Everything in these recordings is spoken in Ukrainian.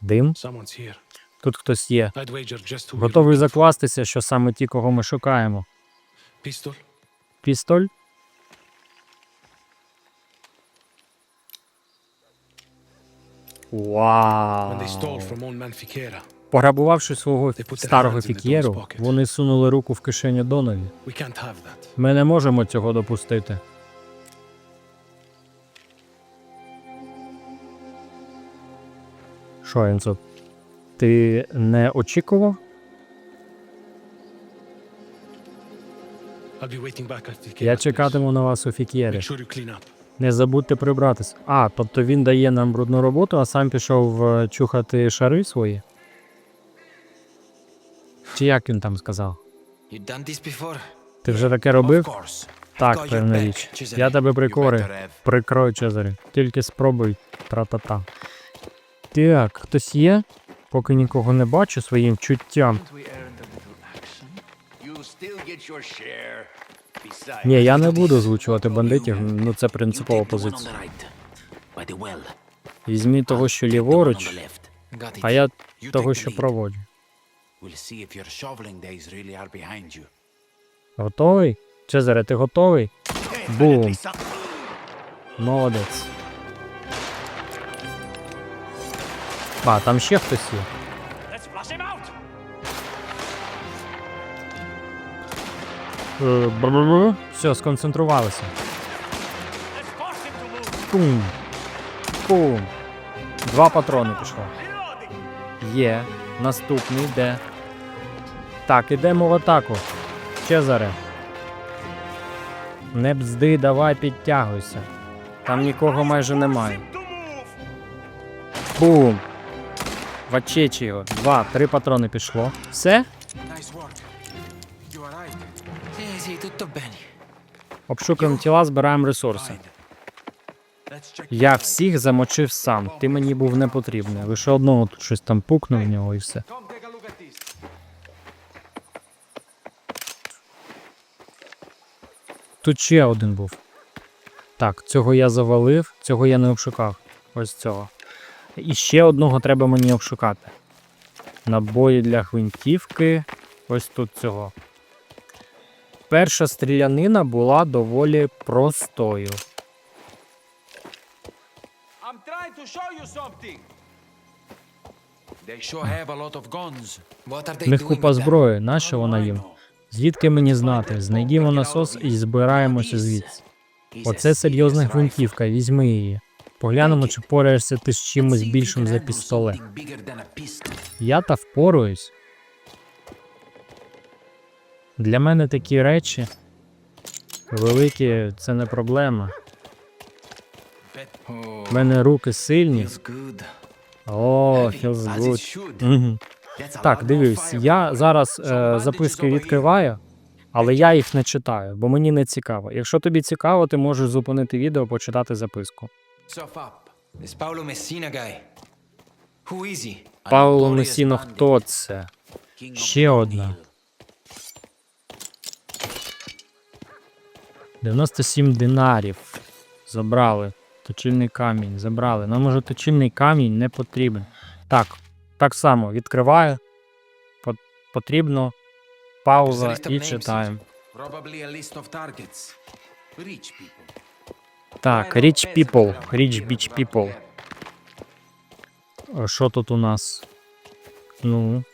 Дим. Тут хтось є. Готовий закластися, що саме ті, кого ми шукаємо. Пістоль. When Вау. Пограбувавши свого старого фікєру, вони сунули руку в кишеню that. Ми не можемо цього допустити. Що, Енцо? Ти не очікував? Я чекатиму на вас у фікєрі. Не забудьте прибратися. А, тобто він дає нам брудну роботу, а сам пішов е, чухати шари свої. Чи як він там сказав? Ти вже таке робив? Так, певна річ. Я тебе прикорив. better Чезарі. Тільки спробуй. Тра-та-та. Так, хтось є? Поки нікого не бачу своїм чуттям. Ні, я не буду озвучувати бандитів, ну це принципова позиція. well. Візьміть того, що ліворуч, а я того, що проводжу. Готовий? Чезаре, ти готовий? Бум. Молодець. А, там ще хтось є. Е. Все, сконцентрувалися. Пум. Пум. Два патрони пішло. Є. Наступний де. Так, ідемо в атаку. Чезаре. Не бзди, давай підтягуйся. Там нікого майже немає. Бум! Вачечі його. Два, три патрони пішло. Все? Обшукуємо тіла, збираємо ресурси. Я всіх замочив сам. Ти мені був не потрібний. Лише одного тут щось там пукнув в нього і все. Тут ще один був. Так, цього я завалив, цього я не обшукав. Ось цього. І ще одного треба мені обшукати. Набої для гвинтівки. Ось тут цього. Перша стрілянина була доволі простою. I'm trying to show you something. They sure have a lot of guns. What are В них купа зброї, нащо вона їм? Звідки мені знати? Знайдімо насос і збираємося звідси. Оце серйозна гвинтівка, візьми її. Поглянемо, чи пораєшся ти з чимось більшим за пістолет. Я та впоруюсь. Для мене такі речі великі це не проблема. У мене руки сильні. О, feels good. Так, дивись, я зараз е, записки відкриваю, але я їх не читаю, бо мені не цікаво. Якщо тобі цікаво, ти можеш зупинити відео, почитати записку. Sop up. This Paolo Messina guy. Who is he? Пауло Месіно, хто це? Ще одна. 97 динарів. Забрали. Точильний камінь. Забрали. Нам уже точильний камінь не потрібен. Так, так само відкриваю. Потрібно пауза і читаємо. Probably a list of targets. Rich people. Так, rich people. Rich beach people. Що тут у нас? Ну.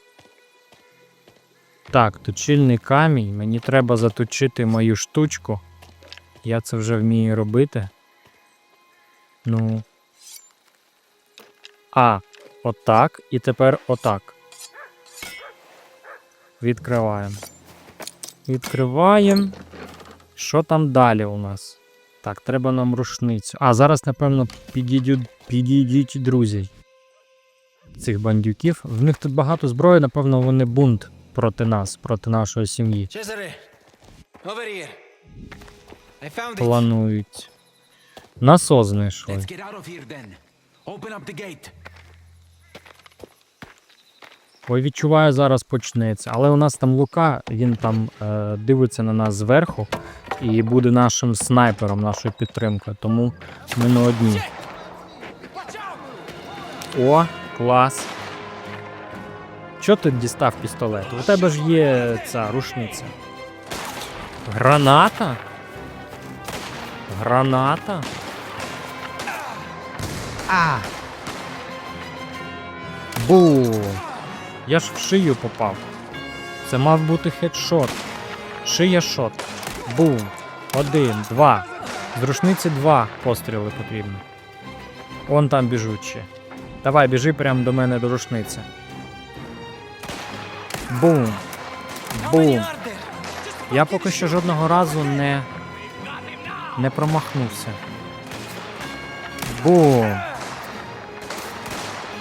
Так, точильний камінь. Мені треба заточити мою штучку. Я це вже вмію робити. Ну. А, отак. І тепер отак. Відкриваємо. Відкриваємо. Що там далі у нас? Так, треба нам рушницю. А, зараз, напевно, підійдуть, підійдуть друзі цих бандюків. В них тут багато зброї, напевно, вони бунт проти нас, проти нашої сім'ї. Планують. Насос знайшли. Ой, відчуваю, зараз почнеться. Але у нас там Лука, він там е, дивиться на нас зверху і буде нашим снайпером, нашою підтримкою. Тому ми не одні. О, клас. Чо ти дістав пістолет? У тебе ж є ця рушниця. Граната? Граната? А. Бу. Я ж в шию попав. Це мав бути хедшот. Шия шот. Бум. Один, два. З рушниці два постріли потрібно. Он там біжуть ще. Давай, біжи прямо до мене до рушниці. Бум. Бум. Я поки що жодного разу не. не промахнувся. Бум.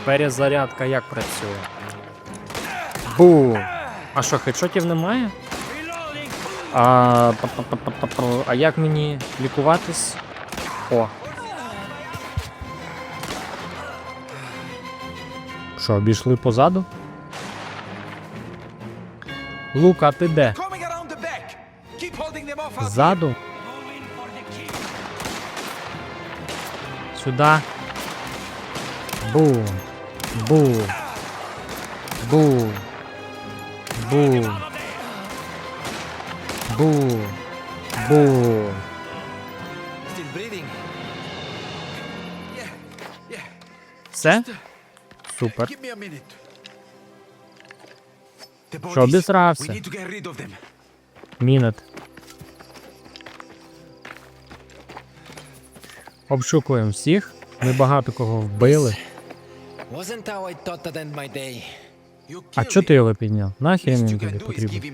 Перезарядка як працює? Бум. А що, хедшотів немає? А, а як мені лікуватись? О. Що, обійшли позаду? Лука, ти де? Ззаду? Сюда. Бум. Бум. Бум. Бум. Still breathing. Все? Супер. Give me a minute. The Що обісрався? We need to get rid of them. Мінет. Обшукуємо всіх. Ми багато кого вбили. Wasn't how I thought to end my day. You А чого ти him. його підняв? Нахер він тобі потрібен?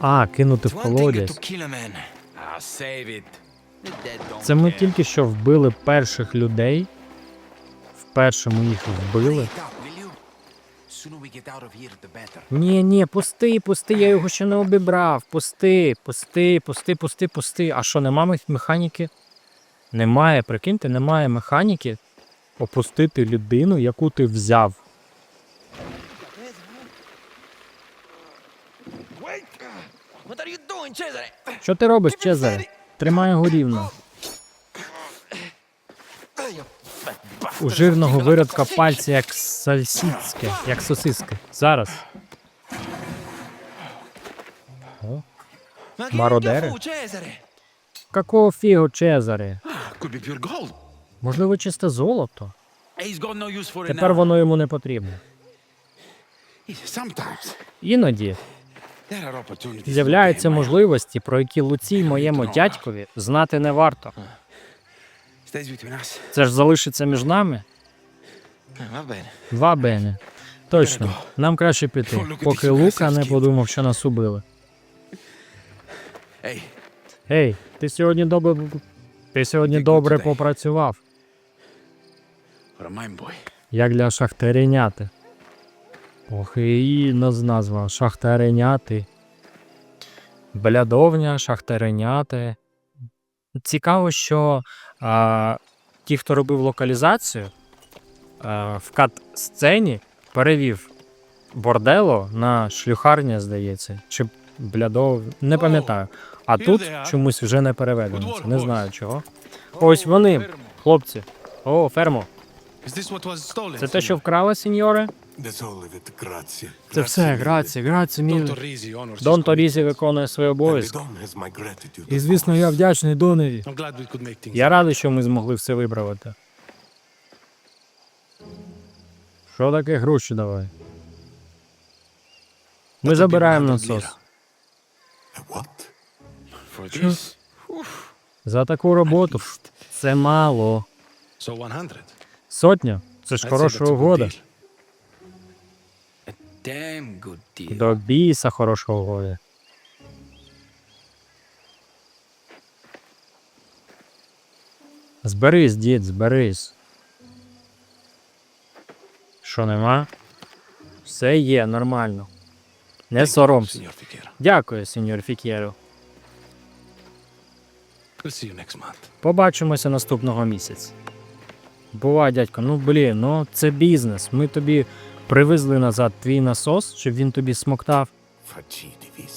А, кинути в колодязь. Це ми тільки що вбили перших людей. Вперше ми їх вбили. Ні, ні, пусти, пусти, я його ще не обібрав. Пусти, пусти, пусти, пусти, пусти. А що, нема механіки? Немає, прикиньте, немає механіки опустити людину, яку ти взяв. What are you doing, Cesare? Що ти робиш, Чезаре? Тримай його рівно. У жирного виродка пальці як сальсіцьке, як сосиски. Зараз. Cesare? Какого фігу, Чезаре? Можливо, чисте золото. Тепер воно йому не потрібно. Іноді з'являються можливості, про які Луцій моєму дядькові знати не варто. Це ж залишиться між нами. Два бене. Точно, нам краще піти, поки Лука не подумав, що нас убили. Гей, ти сьогодні добре. Ти сьогодні добре попрацював, як для шахтаріняти. Ох, і нас назва шахтаріняти. Блядовня, шахтаріняти. Цікаво, що а, ті, хто робив локалізацію, а, в кат-сцені перевів бордело на шлюхарня, здається, чи блядов, не пам'ятаю. А тут чомусь вже не переведено. Це. Не знаю чого. Ось вони, хлопці. О, фермо. Це те, що вкрали, сеньоре? That's all of it, grazie. Це все, граці, граці, Don мій. Дон Торізі виконує свої And обов'язки. І звісно, я вдячний Донові. I'm glad we could make things. Я радий, що ми змогли все виправити. Що таке гроші давай? Ми забираємо насос. This, За таку роботу це мало. Сотня це ж хороша угода. Damn good deal. До біса хороша угода. Зберись, дід, зберись. Що нема? Все є, нормально. Не соромся. Дякую, сеньор Фікєро. Побачимося наступного місяця. Бувай, дядько, ну блін, ну це бізнес. Ми тобі привезли назад твій насос, щоб він тобі смоктав.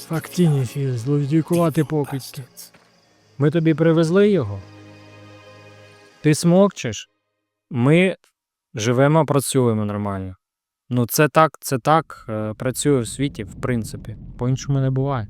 Фактіні філ, покидьки. Ми тобі привезли його. Ти смокчеш. Ми Живемо, працюємо нормально. Ну, це так, це так. е, Працює в світі, в принципі. По-іншому не буває.